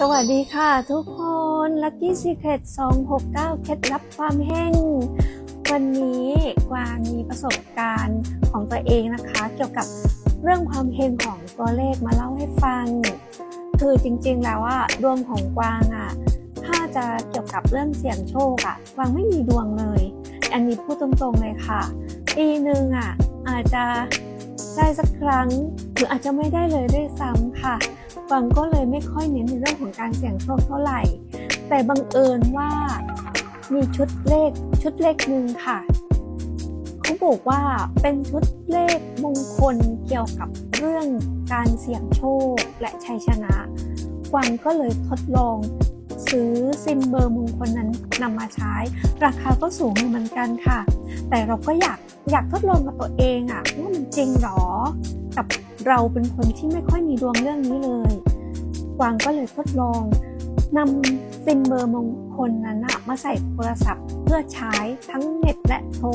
สวัสดีค่ะทุกคน Lucky Secret 269 เคล็ดลับความเฮงวันนี้กวางมีประสบการณ์ของตัวเองนะคะ เกี่ยวกับเรื่องความเฮงของตัวเลขมาเล่าให้ฟัง คือจริงๆแล้วอะดวงของกวางอะถ้าจะเกี่ยวกับเรื่องเสี่ยงโชคอะกวางไม่มีดวงเลย อันนี้พูดตรงๆเลยค่ะ ปีหนึ่งอะอาจจะ ได้สักครั้ง หรืออาจจะไม่ได้เลยด้วยซ้ำค่ะกวางก็เลยไม่ค่อยเน้นในเรื่องของการเสี่ยงโชคเท่าไหร่ แต่บังเอิญว่ามีชุดเลขชุดเลขหนึ่งค่ะเขาบอกว่าเป็นชุดเลขมงคลเกี่ยวกับเรื่องการเสี่ยงโชคและชัยชนะกวางก็เลยทดลอง ซื้อซิมเบอร์มงคลนั้นนำมาใช้ ราคาก็สูงอยู่เหมือนกันค่ะ แต่เราก็อยากอยากทดลองกับตัวเองอะว่ามันจริงหรอ กับเราเป็นคนที่ไม่ค่อยมีดวงเรื่องนี้เลยกวางก็เลยทดลองนำซิมเบอร์มงคลนั้นมาใส่โทรศัพท์ เพื่อใช้ทั้งเน็ตและโทร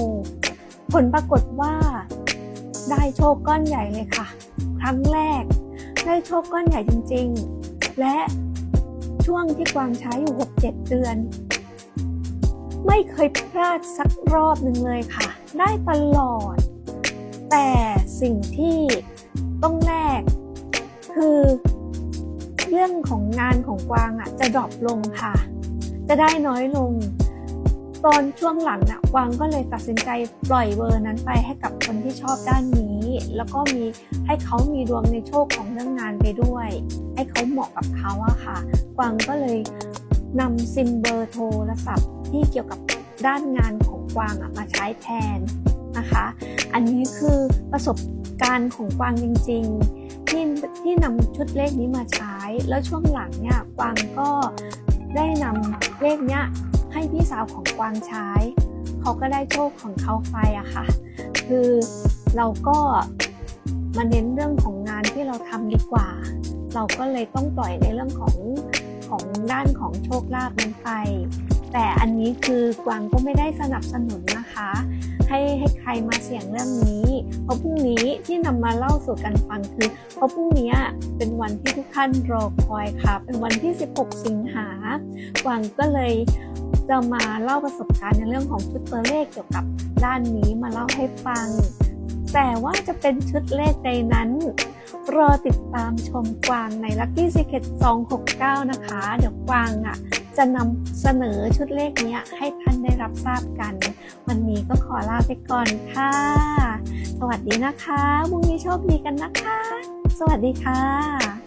ผลปรากฏว่า ได้โชคก้อนใหญ่เลยค่ะ ครั้งแรก ได้โชคก้อนใหญ่จริง ๆ และ ช่วงที่กวางใช้อยู่ 6-7 เดือน ไม่เคยพลาดสักรอบหนึ่งเลยค่ะ ได้ตลอด แต่สิ่งที่ต้องแลกคือเรื่องของงานของกวางอะจะดรอปลงค่ะ จะได้น้อยลง ตอนช่วงหลังน่ะกวางก็เลยตัดสินใจปล่อยเบอร์นั้นไปให้กับคนที่ชอบด้านนี้ แล้วก็มีให้เขามีดวงในโชคของเรื่องงานไปด้วย ให้เขาเหมาะกับเขาอะค่ะ กวางก็เลยนำซิมเบอร์โทรศัพท์ที่เกี่ยวกับด้านงานของกวางมาใช้แทนนะคะ อันนี้คือประสบการณ์ของกวางจริง ๆ ที่ที่นำชุดเลขนี้มาใช้ แล้วช่วงหลังเนี่ยกวางก็ได้นำเลขเนี้ย พี่สาวของกวางใช้เขาก็ได้โชคของเขาไปอะค่ะ คือเราก็มาเน้นเรื่องของงานที่เราทำดีกว่า เราก็เลยต้องปล่อยในเรื่องของของด้านของโชคลาภนั้นไป แต่อันนี้คือกวางก็ไม่ได้สนับสนุนนะคะ ให้ให้ใครมาเสี่ยงเรื่องนี้ เพราะพรุ่งนี้ที่นำมาเล่าสู่กันฟังคือ เพราะพรุ่งนี้เป็นวันที่ทุกท่านรอคอยค่ะ เป็นวันที่ 16 สิงหากวางก็เลย จะมาเล่าประสบการณ์ในเรื่องของชุดตัวเลขเกี่ยวกับด้านนี้มาเล่าให้ฟัง แต่ว่าจะเป็นชุดเลขใดนั้น รอติดตามชมกวางใน Lucky Secret 269 นะคะ เดี๋ยวกวางอะจะนำเสนอชุดเลขเนี้ยให้ท่านได้รับทราบกัน วันนี้ก็ขอลาไปก่อนค่ะ สวัสดีนะคะพรุ่งนี้โชคดีกันนะคะ สวัสดีค่ะ